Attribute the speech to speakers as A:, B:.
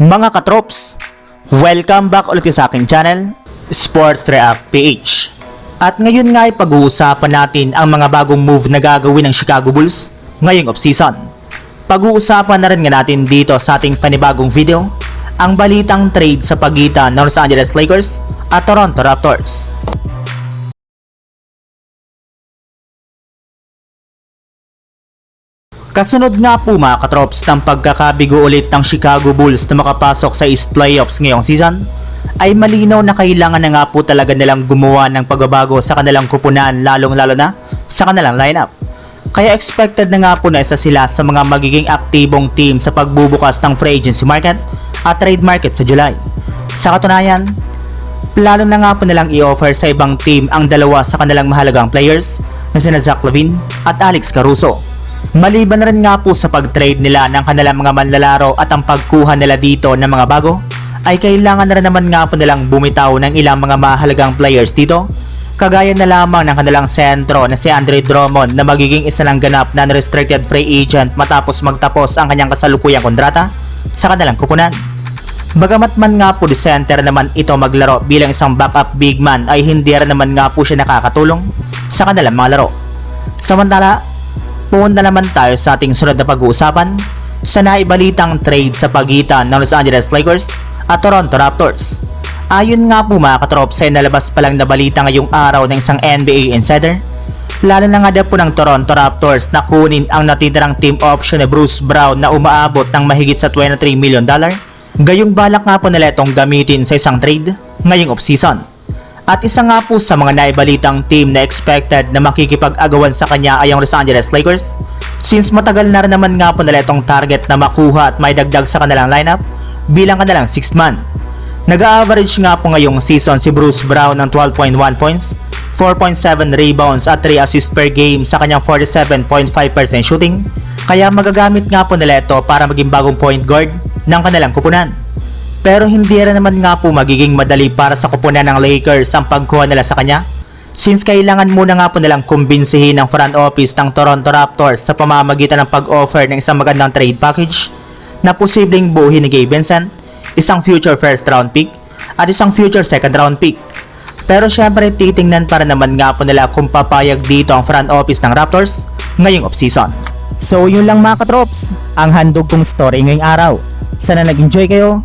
A: Mga katrops, welcome back ulit sa aking channel, Sports React PH. At ngayon nga ay pag-uusapan natin ang mga bagong move na gagawin ng Chicago Bulls ngayong offseason. Pag-uusapan na rin nga natin dito sa ating panibagong video, ang balitang trade sa pagitan ng Los Angeles Lakers at Toronto Raptors. Kasunod nga po mga katrops ng pagkakabigo ulit ng Chicago Bulls na makapasok sa East Playoffs ngayong season, ay malinaw na kailangan na nga po talaga nilang gumawa ng pagbabago sa kanilang kupunan lalong lalo na sa kanilang lineup. Kaya expected na nga po na isa sila sa mga magiging aktibong team sa pagbubukas ng free agency market at trade market sa July. Sa katunayan, plano na nga po nilang i-offer sa ibang team ang dalawa sa kanilang mahalagang players na sina Zach Lavine at Alex Caruso. Maliban rin nga po sa pag-trade nila ng kanilang mga manlalaro at ang pagkuha nila dito ng mga bago, ay kailangan na rin naman nga po nilang bumitaw ng ilang mga mahalagang players dito, kagaya na lamang ng kanilang sentro na si Andre Drummond na magiging isa lang ganap na unrestricted free agent matapos magtapos ang kanyang kasalukuyang kontrata sa kanilang kupunan. Bagamat man nga po di center naman ito maglaro bilang isang backup big man ay hindi rin naman nga po siya nakakatulong sa kanilang mga laro. Samantala, Punta naman tayo sa ating sunod na pag-uusapan sa naibalitang trade sa pagitan ng Los Angeles Lakers at Toronto Raptors. Ayon nga po mga katrops ay nalabas pa lang na balita ngayong araw ng isang NBA insider Lalo na nga daw po ng Toronto Raptors na kunin ang natitirang team option ni Bruce Brown na umaabot ng mahigit sa 23 million dollar. Gayong balak nga po nila itong gamitin sa isang trade ngayong offseason. At isa nga po sa mga naibalitang team na expected na makikipag-agawan sa kanya ay ang Los Angeles Lakers since matagal na rin naman nga po nila itong target na makuha at may dagdag sa kanilang lineup bilang kanilang 6th man. Nag-average nga po ngayong season si Bruce Brown ng 12.1 points, 4.7 rebounds at 3 assists per game sa kanyang 47.5% shooting kaya magagamit nga po nila ito para maging bagong point guard ng kanilang kupunan. Pero hindi rin naman nga po magiging madali para sa kupunan ng Lakers ang pagkuha nila sa kanya since kailangan muna nga po nilang kumbinsihin ng front office ng Toronto Raptors sa pamamagitan ng pag-offer ng isang magandang trade package na posibleng buuhin ni Gabe Vincent, isang future first round pick at isang future second round pick. Pero syempre titingnan para naman nga po nila kung papayag dito ang front office ng Raptors ngayong offseason. So yun lang mga katrops, ang handog kong story ngayong araw. Sana nag-enjoy kayo,